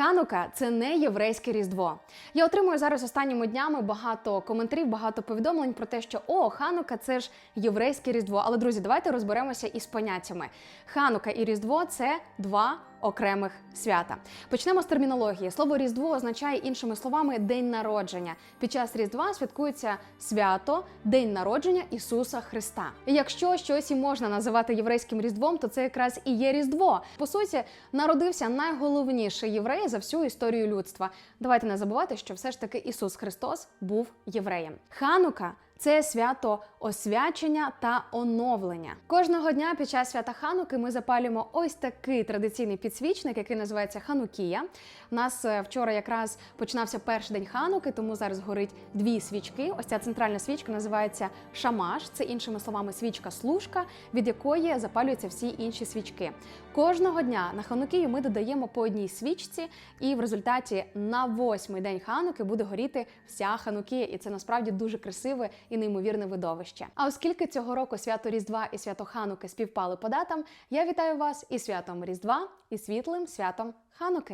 Ханука це не єврейське різдво. Я отримую зараз останніми днями багато коментарів, багато повідомлень про те, що о, Ханука це ж єврейське різдво. Але друзі, давайте розберемося із поняттями. Ханука і Різдво це два окремих свята. Почнемо з термінології. Слово Різдво означає іншими словами день народження. Під час Різдва святкується свято, день народження Ісуса Христа. І якщо щось і можна називати єврейським різдвом, то це якраз і є Різдво. По суті, народився найголовніший єврей за всю історію людства. Давайте не забувати, що все ж таки Ісус Христос був євреєм. Ханука це свято освячення та оновлення. Кожного дня під час свята Хануки ми запалюємо ось такий традиційний підсвічник, який називається Ханукія. У нас е, вчора якраз починався перший день Хануки, тому зараз горить дві свічки. Ось ця центральна свічка називається Шамаш. Це іншими словами свічка служка, від якої запалюються всі інші свічки. Кожного дня на Ханукію ми додаємо по одній свічці, і в результаті на восьмий день Хануки буде горіти вся Ханукія, і це насправді дуже красиве і неймовірне видовище. А оскільки цього року свято Різдва і свято Хануки співпали по датам, я вітаю вас і святом Різдва, і світлим святом Хануки.